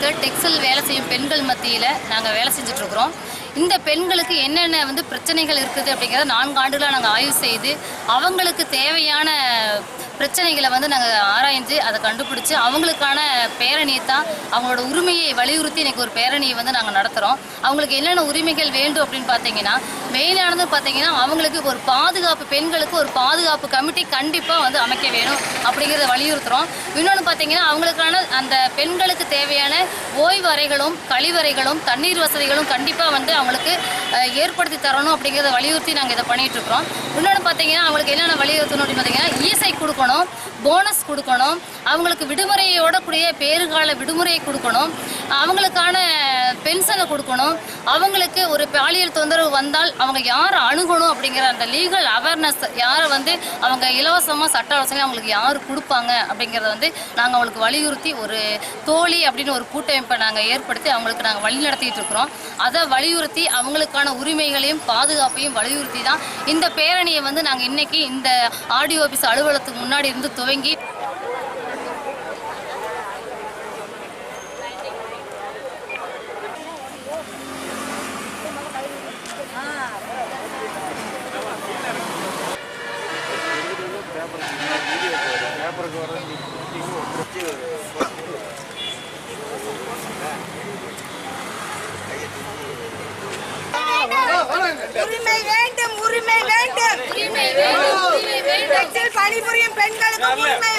இல்லத்தில் வேலை செய்யும் பெண்கள் மத்தியில் நாங்கள் வேலை செஞ்சிட்ருக்குறோம். இந்த பெண்களுக்கு என்னென்ன வந்து பிரச்சனைகள் இருக்குது அப்படிங்கிறத நான்கு ஆண்டுகளாக நாங்கள் ஆய்வு செய்து அவங்களுக்கு தேவையான பிரச்சனைகளை வந்து நாங்கள் ஆராய்ஞ்சு அதை கண்டுபிடிச்சி அவங்களுக்கான பேரணியை தான் அவங்களோட உரிமையை வலியுறுத்தி இன்றைக்கி ஒரு பேரணியை வந்து நாங்கள் நடத்துகிறோம் அவங்களுக்கு என்னென்ன உரிமைகள் வேண்டும் அப்படின்னு பார்த்தீங்கன்னா மெயினானது பார்த்தீங்கன்னா அவங்களுக்கு ஒரு பாதுகாப்பு பெண்களுக்கு ஒரு பாதுகாப்பு கமிட்டி கண்டிப்பாக வந்து அமைக்க வேணும் அப்படிங்கிறத வலியுறுத்துகிறோம் இன்னொன்று பார்த்தீங்கன்னா அவங்களுக்கான அந்த பெண்களுக்கு தேவையான ஓய்வறைகளும் கழிவறைகளும் தண்ணீர் வசதிகளும் கண்டிப்பாக வந்து அவங்களுக்கு ஏற்படுத்தி தரணும் அப்படிங்கிறத வலியுறுத்தி நாங்கள் இதை பண்ணிட்டு இருக்கிறோம். இன்னொன்று பார்த்தீங்கன்னா அவங்களுக்கு என்னென்ன வலியுறுத்தணும் அப்படின்னு பார்த்தீங்கன்னா இஎஸ்ஐ கொடுக்கணும். போனஸ் கொடுக்கணும் அவங்களுக்கு விடுமுறையோட கூடிய பேறுகால விடுமுறையை கொடுக்கணும் அவங்களுக்கான பென்ஷனை கொடுக்கணும் அவங்களுக்கு ஒரு பாலியல் தொந்தரவு வந்தால் அவங்க யாரை அணுகணும் அப்படிங்கிற அந்த லீகல் அவேர்னஸ் யாரை வந்து அவங்க இலவசமாக சட்ட ஆலோசனை அவங்களுக்கு யார் கொடுப்பாங்க அப்படிங்கிறத வந்து நாங்கள் அவங்களுக்கு வலியுறுத்தி ஒரு தோழி அப்படின்னு ஒரு கூட்டமைப்பை நாங்கள் ஏற்படுத்தி அவங்களுக்கு நாங்கள் வழி நடத்திட்டு இருக்கிறோம். அதை வலியுறுத்தி அவங்களுக்கான உரிமைகளையும் பாதுகாப்பையும் வலியுறுத்தி தான் இந்த பேரணியை வந்து நாங்கள் இன்னைக்கு இந்த ஆடியோ ஆஃபீஸ் அலுவலகத்துக்கு முன்னாடி இருந்து துவங்கி உரிமை வேண்டும் உரிமை வேண்டும். உரிமை வேண்டும், பணிபுரியும் பெண்களுக்கு உரிமை